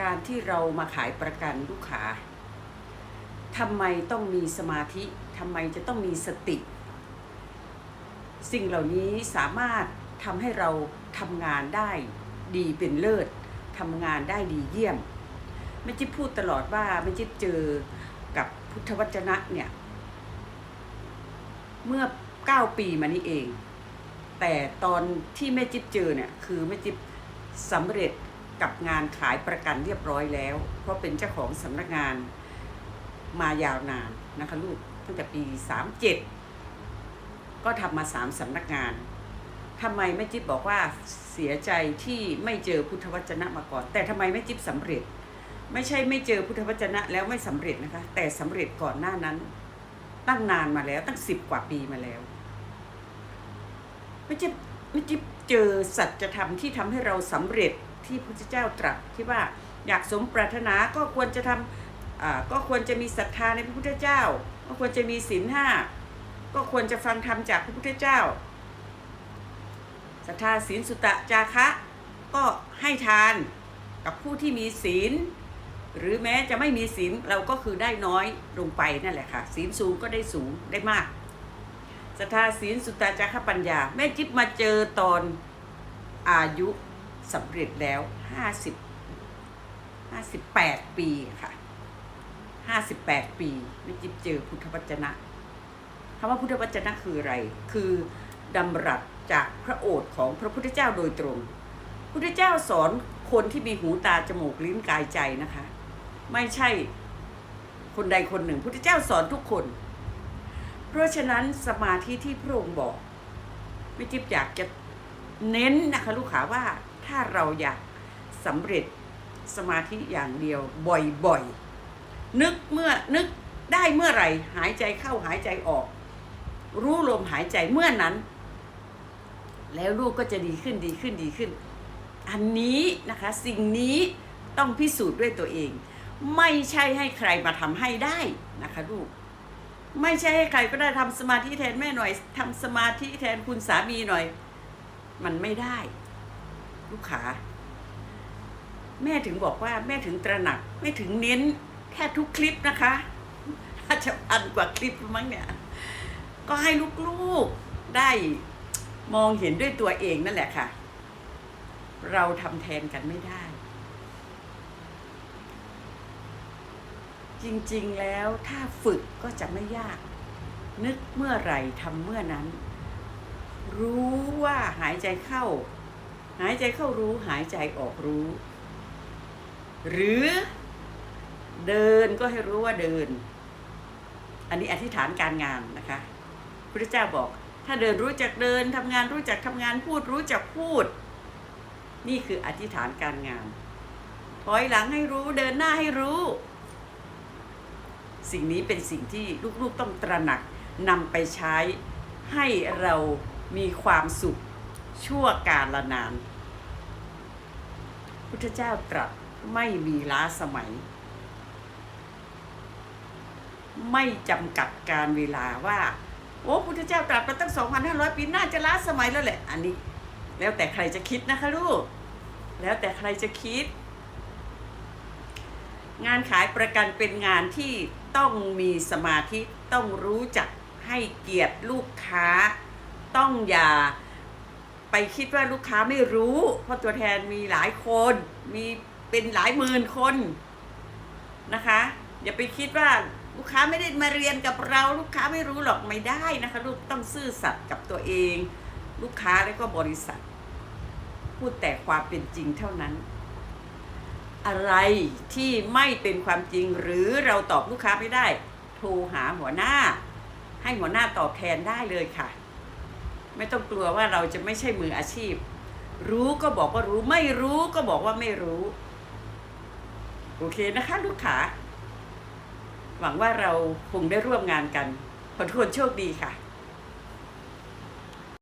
การที่เรามาขายประกันลูกค้าทำไมต้องมีสมาธิทำไมจะต้องมีสติ สิ่งเหล่านี้สามารถทำให้เราทำงานได้ดีเป็นเลิศทำงานได้ดีเยี่ยมแม่จิ๊บพูดตลอดว่าแม่จิ๊บเจอกับพุทธวจนะเนี่ยเมื่อ 9 ปีมานี้เอง แต่ตอนที่แม่จิ๊บเจอเนี่ยคือแม่จิ๊บสำเร็จ กับงานขายประกันเรียบร้อยแล้ว เพราะเป็นเจ้าของสำนักงานมายาวนานนะคะลูกตั้งแต่ปี 37 ก็ทำมาสามสำนักงานทำไมแม่จิ๊บบอกว่าเสียใจที่ไม่เจอพุทธวจนะมาก่อน แต่ทำไมแม่จิ๊บสำเร็จ ไม่ใช่ไม่เจอพุทธวจนะแล้วไม่สำเร็จนะคะ แต่สำเร็จก่อนหน้านั้น ตั้งนานมาแล้วตั้งสิบกว่าปีมาแล้วไม่จิ๊บไม่จิ๊บเจอสัจธรรมที่ทำให้เราสำเร็จ ที่พระพุทธเจ้าตรัสที่ว่าอยากสมปรารถนาก็ควรจะทำอ่าก็ควรจะมีศรัทธาในพระพุทธเจ้า ก็ควรจะมีศีลห้าก็ควรจะฟังธรรมจากพระพุทธเจ้าศรัทธาศีลสุตะจาคะ ก็ให้ทานกับผู้ที่มีศีล หรือแม้จะไม่มีศีลเราก็คือได้น้อยลงไปนั่นแหละค่ะศีลสูงก็ได้สูงได้มากศรัทธาศีลสุตตาจาระปัญญา แม่จิ๊บมาเจอตอนอายุ สำเร็จแล้วห้าสิบห้าสิบแปดปีค่ะห้าสิบแปดปีแม่จิ๊บเจอพุทธวจนะคำว่าพุทธวจนะคืออะไร คือดำรัสจากพระโอษฐ์ของพระพุทธเจ้าโดยตรง พุทธเจ้าสอนคนที่มีหูตาจมูกลิ้นกายใจนะคะ ไม่ใช่คนใดคนหนึ่ง พุทธเจ้าสอนทุกคน เพราะฉะนั้นสมาธิที่พระองค์บอกไม่จิ๊บอยากจะเน้นนะคะลูกค้าว่า ถ้าเราอยากสำเร็จสมาธิอย่างเดียวบ่อยๆ นึกเมื่อนึกได้เมื่อไหร่หายใจเข้าหายใจออก รู้ลมหายใจเมื่อนั้น แล้วลูกก็จะดีขึ้นดีขึ้นดีขึ้น อันนี้นะคะสิ่งนี้ต้องพิสูจน์ด้วยตัวเอง ไม่ใช่ให้ใครมาทำให้ได้นะคะลูกไม่ใช่ให้ใครก็ได้ทำสมาธิแทนแม่หน่อยทำสมาธิแทนคุณสามีหน่อย มันไม่ได้ ลูกขา แม่ถึงบอกว่าแม่ถึงตระหนัก แม่ถึงเน้นแค่ทุกคลิปนะคะถ้าจะพันกว่าคลิปมั้งเนี่ย ก็ให้ลูกๆได้มองเห็นด้วยตัวเองนั่นแหละค่ะ เราทำแทนกันไม่ได้ จริงๆแล้วถ้าฝึกก็จะไม่ยาก นึกเมื่อไหร่ทำเมื่อนั้น รู้ว่าหายใจเข้า หายใจเข้ารู้หายใจออกรู้ หรือเดินก็ให้รู้ว่าเดิน อันนี้อธิษฐานการงานนะคะพระเจ้าบอก ถ้าเดินรู้จักเดินทำงานรู้จักทำงานพูดรู้จักพูด นี่คืออธิษฐานการงาน ถอยหลังให้รู้เดินหน้าให้รู้ สิ่งนี้เป็นสิ่งที่ลูกๆต้องตระหนักนำไปใช้ให้เรามีความสุข ชั่วกาลนาน พุทธเจ้าตรัสไม่มีล้าสมัย ไม่จำกัดการเวลาว่าโอ้พุทธเจ้าตรัสมาตั้ง 2,500 ปีน่าจะล้าสมัยแล้วแหละ อันนี้ แล้วแต่ใครจะคิดนะคะลูก แล้วแต่ใครจะคิด งานขายประกันเป็นงานที่ต้องมีสมาธิต้องรู้จักให้เกียรติลูกค้า ต้องอย่า ไปคิดว่าลูกค้าไม่รู้ เพราะตัวแทนมีหลายคน มีเป็นหลายหมื่นคนนะคะ อย่าไปคิดว่าลูกค้าไม่ได้มาเรียนกับเรา ลูกค้าไม่รู้หรอกไม่ได้นะคะ ลูกต้องซื่อสัตย์กับตัวเอง ลูกค้าแล้วก็บริษัท พูดแต่ความเป็นจริงเท่านั้น อะไรที่ไม่เป็นความจริงหรือเราตอบลูกค้าไม่ได้ โทรหาหัวหน้า ให้หัวหน้าตอบแทนได้เลยค่ะ ไม่ต้องกลัวว่าเราจะไม่ใช่มืออาชีพ รู้ก็บอกว่ารู้ไม่รู้ก็บอกว่าไม่รู้ โอเคนะคะ ลูกค้าหวังว่าเราคงได้ร่วมงานกันขอทุกคนโชคดีค่ะ